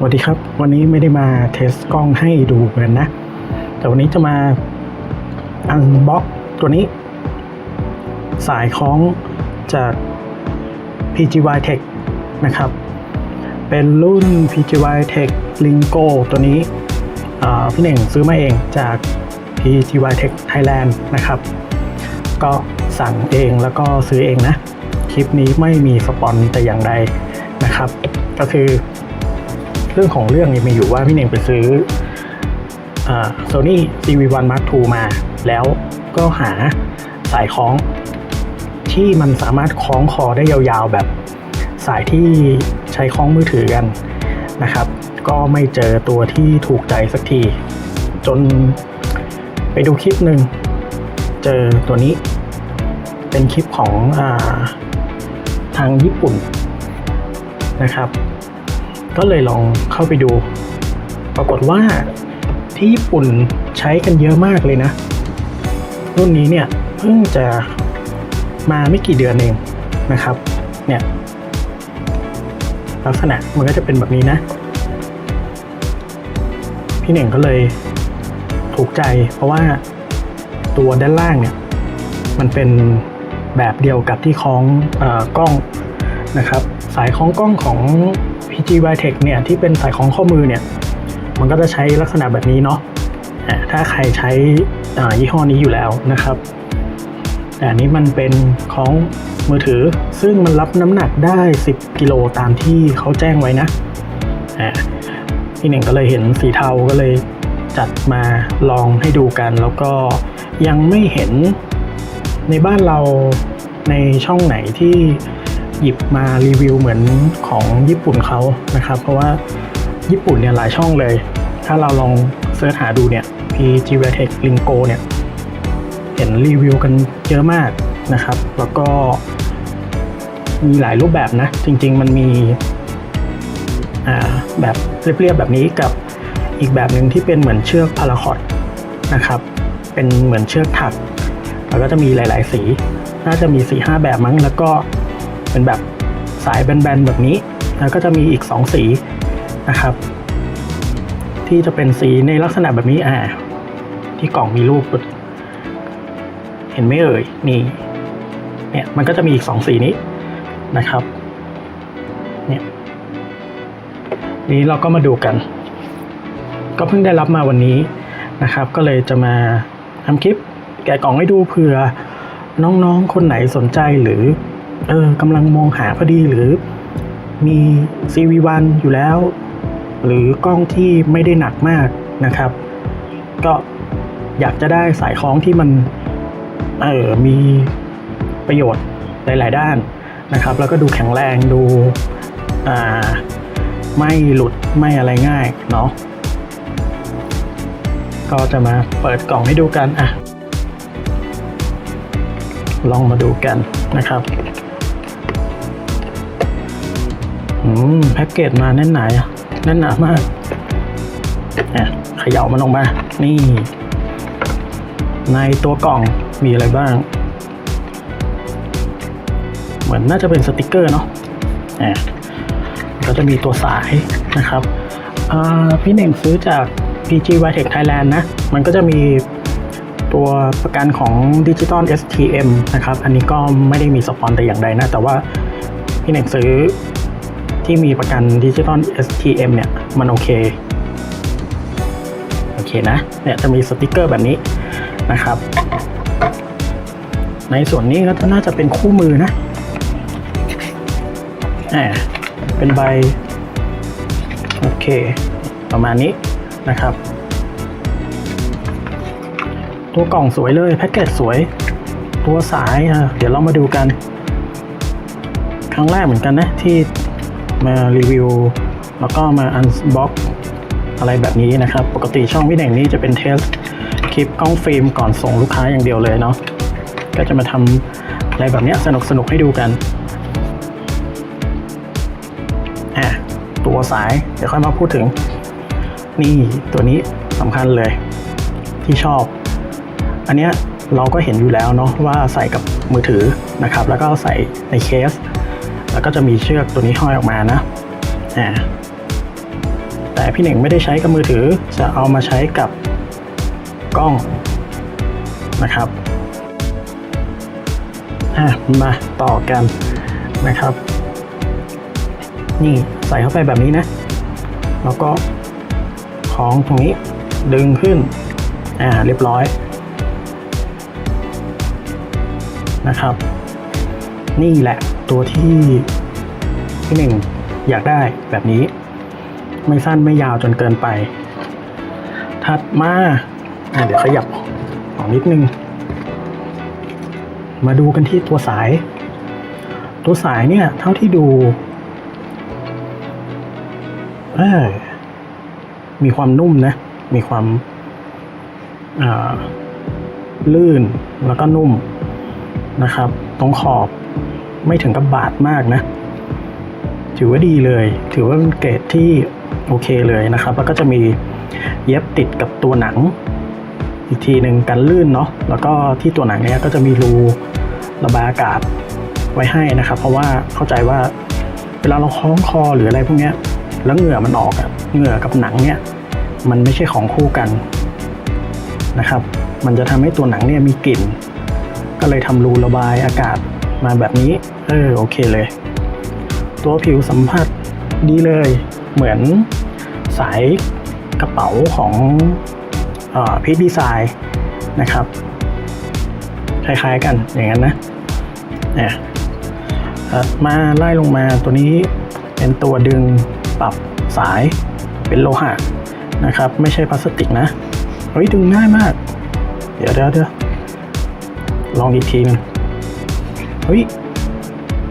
สวัสดีครับ วันนี้ไม่ได้มาเทสกล้องให้ดูกันนะ แต่วันนี้จะมาอันบ็อกตัวนี้ สายคล้องจาก PGY Tech นะครับ เป็นรุ่น PGY Tech Lingo ตัวนี้พี่เน่งซื้อมาเองจาก PGY Tech Thailand นะครับ ก็สั่งเองแล้วก็ซื้อเองนะ คลิปนี้ไม่มีสปอนแต่อย่างใดนะครับ ก็คือ เรื่องของเรื่องเนี่ยมีอยู่ว่าพี่เน่งไปซื้อโซนี่ CV1 Mark II มา แล้วก็หาสายคล้อง ที่มันสามารถคล้องคอได้ยาวๆแบบสายที่ใช้คล้องมือถือกันนะครับ ก็ไม่เจอตัวที่ถูกใจสักที จนไปดูคลิปหนึ่งเจอตัวนี้ เป็นคลิปของอาทางญี่ปุ่นนะครับ ก็เลยลองเข้าไปดู ปรากฏว่าที่ญี่ปุ่นใช้กันเยอะมากเลยนะ รุ่นนี้เนี่ยเพิ่งจะมาไม่กี่เดือนเองนะครับ เนี่ยลักษณะมันก็จะเป็นแบบนี้นะ พี่เหน่งก็เลยถูกใจเพราะว่าตัวด้านล่างเนี่ย มันเป็นแบบเดียวกับที่คล้องอกล้อง นะครับ สายคล้องกล้องของ PGY Tech เนี่ยที่เป็นสายคล้องข้อมือเนี่ย มันก็จะใช้ลักษณะแบบนี้เนาะถ้าใครใช้ยี่ห้อนี้อยู่แล้วนะครับ แต่อันนี้มันเป็นของมือถือซึ่งมันรับน้ำหนักได้ 10 กิโลตามที่เขาแจ้งไว้นะพี่หนึ่งก็เลยเห็นสีเทาก็เลยจัดมาลองให้ดูกัน แล้วก็ยังไม่เห็นในบ้านเราในช่องไหนที่ หยิบมารีวิวเหมือนของญี่ปุ่นเขานะครับ เพราะว่าญี่ปุ่นเนี่ยหลายช่องเลย ถ้าเราลองเสิร์ชหาดูเนี่ย pgvtech Lingo เนี่ยเห็นรีวิวกันเยอะมากนะครับ แล้วก็มีหลายรูปแบบนะ จริง ๆ มันมีแบบเรียบๆแบบนี้กับอีกแบบหนึ่งที่เป็นเหมือนเชือกพาราคอตนะครับ เป็นเหมือนเชือกถัก แล้วก็จะมีหลาย ๆ สี น่าจะมีสีห้าแบบมั้ง แล้วก็ เป็นแบบสายแบนๆแบบนี้ แล้วก็จะมีอีก 2 สีนะครับ ที่จะเป็นสีในลักษณะแบบนี้อ่าที่กล่องมีรูป เห็นไหมเอ่ยนี่เนี่ยมันก็จะมีอีกสองสีนี้นะครับเนี่ยนี้เราก็มาดูกัน ก็เพิ่งได้รับมาวันนี้นะครับ ก็เลยจะมาทำคลิป แกะกล่องให้ดูเผื่อน้องๆ คนไหนสนใจหรือ เออกำลังมองหาพอดีหรือมี CV1 อยู่แล้ว หรือกล้องที่ไม่ได้หนักมากนะครับ ก็อยากจะได้สายคล้องที่มันเออมีประโยชน์หลาย ๆ ด้านนะครับ แล้วก็ดูแข็งแรงดูอ่าไม่หลุดไม่อะไรง่ายเนาะก็จะมาเปิดกล่องให้ดูกันอะลองมาดูกันนะครับ อืมแพ็กเกจมาแน่นหนาแน่นหนามากอะเขย่ามันลงมา นี่ ในตัวกล่องมีอะไรบ้าง เหมือนน่าจะเป็นสติกเกอร์เนาะอะก็จะมีตัวสายนะครับพี่เน่งซื้อจาก PG v i t e c Thailand นะ มันก็จะมีตัวประกันของ Digital STM นะครับ อันนี้ก็ไม่ได้มีสปอนแต่อย่างใดนะ แต่ว่าพี่เน่งซื้อ ที่มีประกัน Digital STM เนี่ย มันโอเค โอเคนะ เนี่ยจะมีสติกเกอร์แบบนี้นะครับ ในส่วนนี้ก็น่าจะเป็นคู่มือนะแหมเป็นใบ โอเค ประมาณนี้นะครับ ตัวกล่องสวยเลยแพ็กเกจสวย ตัวสาย เดี๋ยวเรามาดูกัน ครั้งแรกเหมือนกันนะที่ มารีวิว แล้วก็มาอันบ็อกอะไรแบบนี้นะครับ ปกติช่องพี่แหน่งนี้จะเป็นเทสคลิปกล้องฟิล์มก่อนส่งลูกค้าอย่างเดียวเลยเนาะก็จะมาทำอะไรแบบเนี้ยสนุกสนุกให้ดูกันอะตัวสาย เดี๋ยวค่อยมาพูดถึง นี่ตัวนี้สำคัญเลย ที่ชอบ อันเนี้ยเราก็เห็นอยู่แล้วเนาะว่าใส่กับมือถือนะครับ แล้วก็ใส่ในเคส แล้วก็จะมีเชือกตัวนี้ห้อยออกมานะอ่าแต่พี่หนึ่งไม่ได้ใช้กับมือถือ จะเอามาใช้กับกล้องนะครับอะมาต่อกันนะครับ นี่ใส่เข้าไปแบบนี้นะ แล้วก็ของตรงนี้ดึงขึ้น อ่าเรียบร้อยนะครับ นี่แหละ ตัวที่พี่หนึ่งอยากได้แบบนี้ ไม่สั้นไม่ยาวจนเกินไป ถัดมาเดี๋ยวขยับออกนิดนึง มาดูกันที่ตัวสาย ตัวสายเนี่ย เท่าที่ดูเออมีความนุ่มนะ มีความาลื่นแล้วก็นุ่มนะครับ ตรงขอบ ไม่ถึงกับบาดมากนะ ถือว่าดีเลย ถือว่าเป็นเกรดที่โอเคเลยนะครับ แล้วก็จะมีเย็บติดกับตัวหนัง อีกทีหนึ่งกันลื่นเนาะ แล้วก็ที่ตัวหนังเนี้ยก็จะมีรูระบายอากาศไว้ให้นะครับ เพราะว่าเข้าใจว่าเวลาเราคล้องคอหรืออะไรพวกเนี้ย แล้วเหงื่อมันออกอะเหงื่อกับหนังเนี่ยมันไม่ใช่ของคู่กันนะครับ มันจะทำให้ตัวหนังเนี่ยมีกลิ่น ก็เลยทำรูระบายอากาศ มาแบบนี้ เออโอเคเลย ตัวผิวสัมผัสดีเลย เหมือนสายกระเป๋าของพีทดีไซน์นะครับ คล้ายๆกันอย่างนั้นนะเนี่ยมาไล่ลงมาตัวนี้เป็นตัวดึงปรับสายเป็นโลหะนะครับ ไม่ใช่พลาสติกนะ เฮ้ย ดึงง่ายมาก เดี๋ยวเดี๋ยวเดี๋ยวลองอีกทีนึง เฮ้ย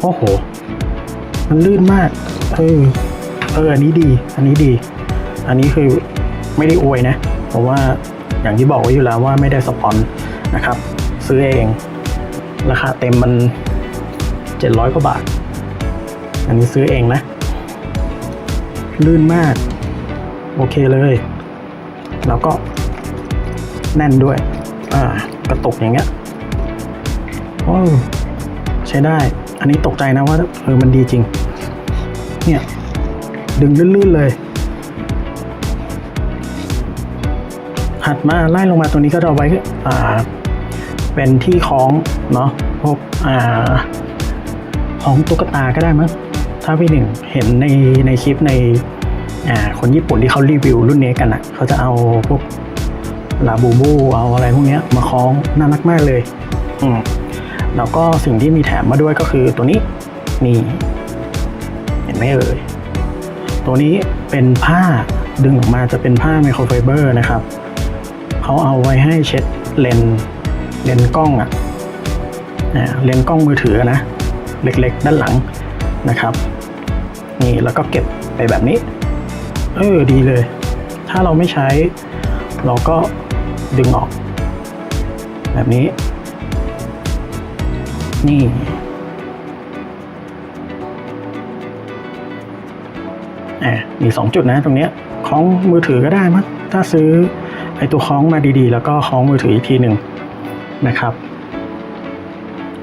โอ้โห มันลื่นมาก เออ เออ อันนี้ดี อันนี้ดี อันนี้คือไม่ได้อวยนะ เพราะว่าอย่างที่บอกไว้อยู่แล้วว่าไม่ได้สปอนนะครับ ซื้อเอง ราคาเต็มมัน 700กว่าบาท อันนี้ซื้อเองนะ ลื่นมาก โอเคเลย แล้วก็แน่นด้วย อ่ากระตุกอย่างเงี้ย โอ้ ใช้ได้ อันนี้ตกใจนะว่าเออมันดีจริง เนี่ย ดึงลื่นๆเลยถัดมาไล่ลงมาตัวนี้ก็เอาไว้อ่าเป็นที่คล้องเนาะพวกอ่าของตุ๊กตาก็ได้มั้งถ้าพี่หนึ่งเห็นในในคลิปในอ่าคนญี่ปุ่นที่เขารีวิวรุ่นนี้กันอะ่ะเขาจะเอาพวกลาบูบูเอาอะไรพวกเนี้ยมาคล้องน่ารักมากเลย อืม แล้วก็สิ่งที่มีแถมมาด้วยก็คือตัวนี้นี่เห็นไหมเอ่ยตัวนี้เป็นผ้าดึงออกมาจะเป็นผ้าไมโครไฟเบอร์นะครับเขาเอาไว้ให้เช็ดเลนเลนกล้องอะ่ะเลนกล้องมือถือนะ เล็กๆ ด้านหลังนะครับ นี่แล้วก็เก็บไปแบบนี้ เออดีเลย ถ้าเราไม่ใช้ เราก็ดึงออก แบบนี้ นี่อะมีสองจุดนะตรงเนี้ยคล้องมือถือก็ได้มั้งถ้าซื้อไอตัวคล้องมาดีๆ แล้วก็คล้องมือถืออีกทีหนึ่งนะครับ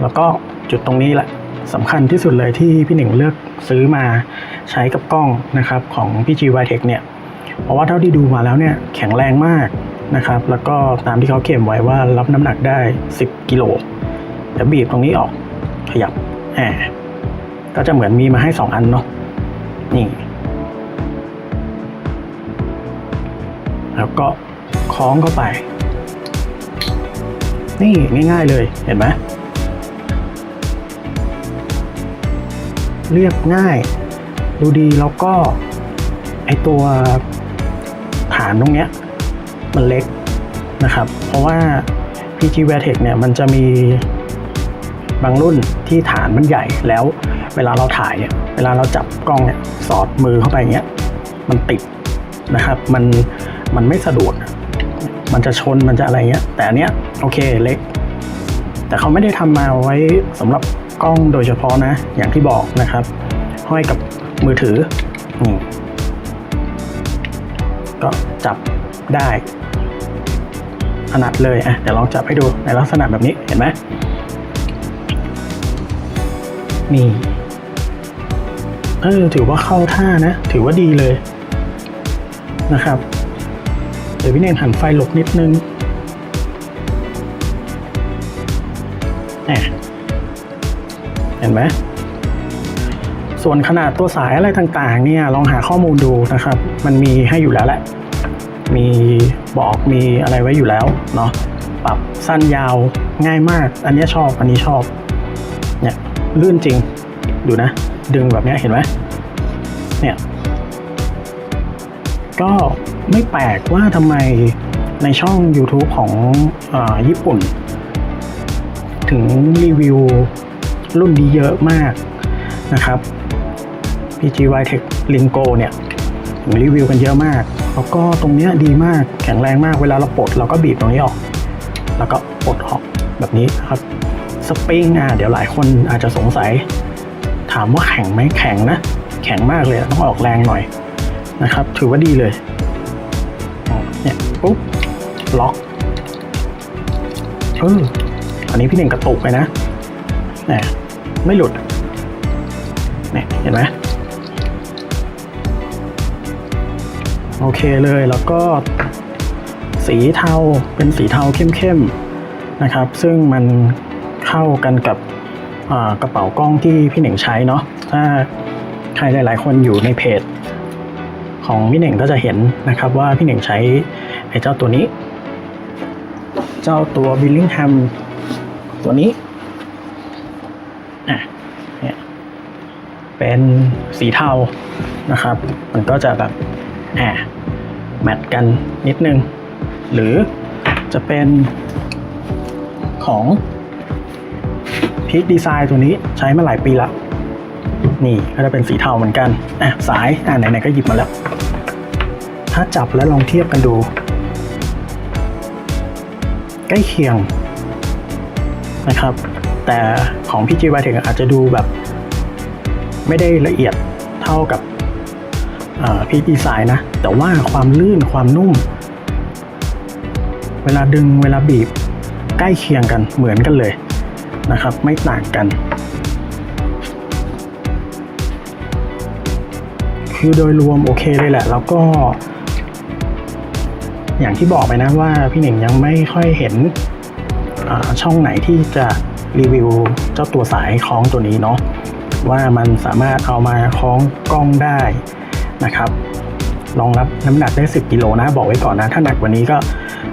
แล้วก็จุดตรงนี้แหละสำคัญที่สุดเลยที่พี่หนึ่งเลือกซื้อมาใช้กับกล้องนะครับของพี่จีวายเทคเนี่ย เพราะว่าเท่าที่ดูมาแล้วเนี่ยแข็งแรงมากนะครับ แล้วก็ตามที่เขาเขียนไว้ว่ารับน้ำหนักได้ 10 กิโล เดี๋ยวบีบตรงนี้ออก ขยับแอบก็จะเหมือนมีมาให้2อันเนาะนี่ แล้วก็คล้องเข้าไป นี่ง่าย ๆเลยเห็นไหมเรียบง่าย ดูดีแล้วก็ไอตัวฐานตรงเนี้ยมันเล็กนะครับ เพราะว่า PG v e r t e c เนี่ยมันจะมี บางรุ่นที่ฐานมันใหญ่แล้ว เวลาเราถ่ายเนี่ยเวลาเราจับกล้องเนี่ยสอดมือเข้าไปอย่างเงี้ยมันติดนะครับมันมันไม่สะดวกมันจะชนมันจะอะไรเงี้ย แต่อันเนี้ยโอเคเล็ก แต่เขาไม่ได้ทำมาไว้สำหรับกล้องโดยเฉพาะนะ อย่างที่บอกนะครับ ห้อยกับมือถือนี่ก็จับได้ถนัดเลยอะเดี๋ยวลองจับให้ดูในลักษณะแบบนี้เห็นไหม นี่เออถือว่าเข้าท่านะ ถือว่าดีเลยนะครับ เดี๋ยวพี่เน่งหันไฟหลบนิดนึงแหมเห็นไหมส่วนขนาดตัวสายอะไรต่างๆ เนี่ยลองหาข้อมูลดูนะครับ มันมีให้อยู่แล้วแหละ มีบอกมีอะไรไว้อยู่แล้วเนาะปรับสั้นยาวง่ายมาก อันนี้ชอบอันนี้ชอบเนี่ย ลื่นจริง ดูนะ ดึงแบบนี้เห็นไหมเนี่ย ก็ไม่แปลกว่าทำไมในช่อง YouTube ของอญี่ปุ่น ถึงรีวิวรุ่นนี้เยอะมากนะครับ PGY Tech Lingo เนี่ยรีวิวกันเยอะมาก แล้วก็ตรงเนี้ยดีมาก แข็งแรงมาก เวลาเราปลดเราก็บีบตรงนี้ออก แล้วก็ปลดออกแบบนี้ครับ สปริงอะเดี๋ยวหลายคนอาจจะสงสัย ถามว่าแข็งไหมแข็งนะ แข็งมากเลยต้องออกแรงหน่อยนะครับ ถือว่าดีเลยเนี่ยปุ๊บล็อกเอออันนี้พี่หนึ่งกระตุกไปนะเนี่ยไม่หลุดเนี่ยเห็นไหมโอเคเลยแล้วก็สีเทาเป็นสีเทาเข้มๆนะครับ ซึ่งมัน เข้ากันกับกระเป๋ากล้องที่พี่หน่งใช้เนาะถ้าใครหลาย ๆ คนอยู่ในเพจ ของพี่หน่งก็จะเห็นนะครับว่าพี่หน่งใช้ไอ้เจ้าตัวนี้ เจ้าตัว Billingham ตัวนี้อะเนี่ยเป็นสีเทานะครับ มันก็จะแบบอะแมทกันนิดนึง หรือจะเป็นของ พีคดีไซน์ตัวนี้ใช้มาหลายปีละนี่ก็จะเป็นสีเทาเหมือนกันอะสายอะไหนๆก็หยิบมาแล้ว ถ้าจับแล้วลองเทียบกันดู ใกล้เคียงนะครับ แต่ของพี่จีวายเทคอาจจะดูแบบ ไม่ได้ละเอียดเท่ากับพีดีไซน์นะ แต่ว่าความลื่นความนุ่ม เวลาดึงเวลาบีบใกล้เคียงกันเหมือนกันเลย นะครับ ไม่ต่างกัน คือโดยรวมโอเคเลยแหละ แล้วก็ อย่างที่บอกไปนะว่าพี่หนึ่งยังไม่ค่อยเห็นช่องไหนที่จะรีวิวเจ้าตัวสายคล้องตัวนี้เนาะว่ามันสามารถเอามาคล้องกล้องได้นะครับรองรับน้ำหนักได้ 10 กิโลนะ บอกไว้ก่อนนะ ถ้าหนักกว่านี้ก็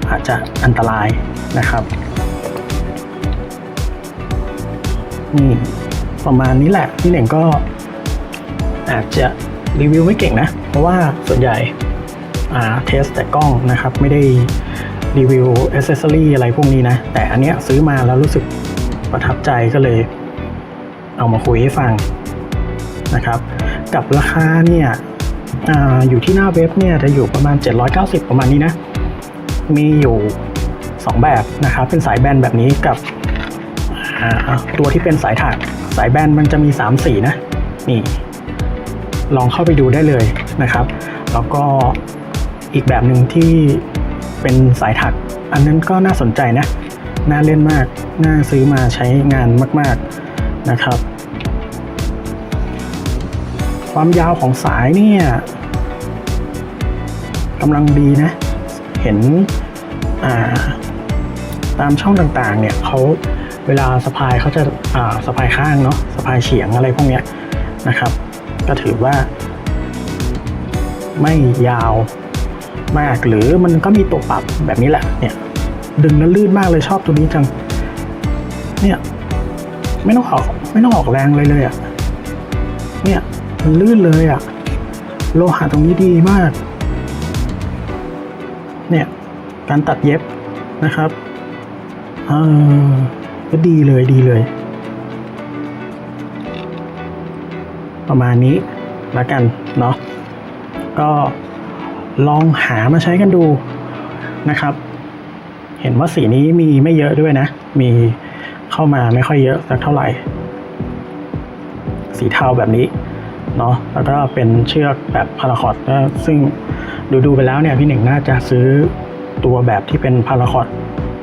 อาจจะอันตรายนะครับ นี่ประมาณนี้แหละพี่เหน่งก็อาจจะรีวิวไม่เก่งนะ เพราะว่าส่วนใหญ่อ่าเทสแต่กล้องนะครับ ไม่ได้รีวิวอ c เซสซอรี่อะไรพวกนี้นะ แต่อันเนี้ยซื้อมาแล้วรู้สึกประทับใจก็เลย เอามาคุยให้ฟังนะครับ กับราคาเนี่ยออยู่ที่หน้าเว็บเนี่ยจะอยู่ประมาณ 790 ประมาณนี้นะ มีอยู่ 2 แบบนะครับ เป็นสายแบนแบบนี้กับ อ่าตัวที่เป็นสายถักสายแบนมันจะมี 3 สีนะ นี่ ลองเข้าไปดูได้เลยนะครับ แล้วก็อีกแบบหนึ่งที่เป็นสายถัก อันนั้นก็น่าสนใจนะ น่าเล่นมาก น่าซื้อมาใช้งานมาก ๆนะครับ ความยาวของสายเนี่ยกำลังดีนะ เห็นตามช่องต่างๆ เนี่ยเขา เวลาสะพายเขาจะอ่าสะพายข้างเนาะสะพายเฉียงอะไรพวกเนี้ยนะครับ ก็ถือว่า ไม่ยาวมากหรือมันก็มีตัวปรับแบบนี้แหละเนี่ย ดึงแล้วลื่นมากเลยชอบตัวนี้จัง เนี่ย ไม่ต้องออกไม่ต้องออกแรงเลยเลยอะ่ะเนี่ยมันลื่นเลยอะ่ะ โลหะตรงนี้ดีมาก เนี่ย การตัดเย็บนะครับ เออ ก็ดีเลยดีเลย ประมาณนี้แล้วกันเนาะก็ลองหามาใช้กันดูนะครับ เห็นว่าสีนี้มีไม่เยอะด้วยนะ มีเข้ามาไม่ค่อยเยอะสักเท่าไหร่ สีเทาแบบนี้เนาะแล้วก็เป็นเชือกแบบพาราคอตซึ่งดูดูๆไปแล้วเนี่ยพี่หนึ่งน่าจะซื้อตัวแบบที่เป็นพาราคอต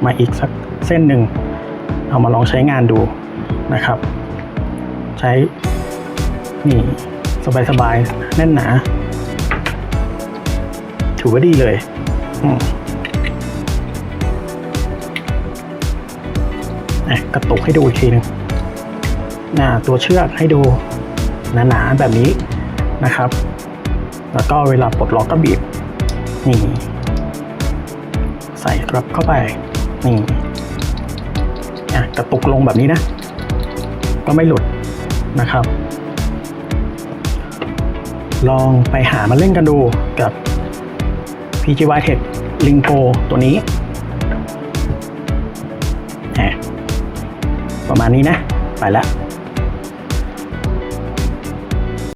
มาอีกสักเส้นหนึ่ง เอามาลองใช้งานดูนะครับ ใช้นี่สบายๆแน่นหนาถือว่าดีเลยอืมอะกระตุกให้ดูอีกทีนึงอ่าตัวเชือกให้ดูหนาๆแบบนี้นะครับ แล้วก็เวลาปลดล็อกก็บีบนี่ ใส่กลับเข้าไปนี่ กระตุกลงแบบนี้นะ ก็ไม่หลุดนะครับ ลองไปหามาเล่นกันดูกับ PGY Tech Lingo ตัวนี้ ประมาณนี้นะ ไปแล้ว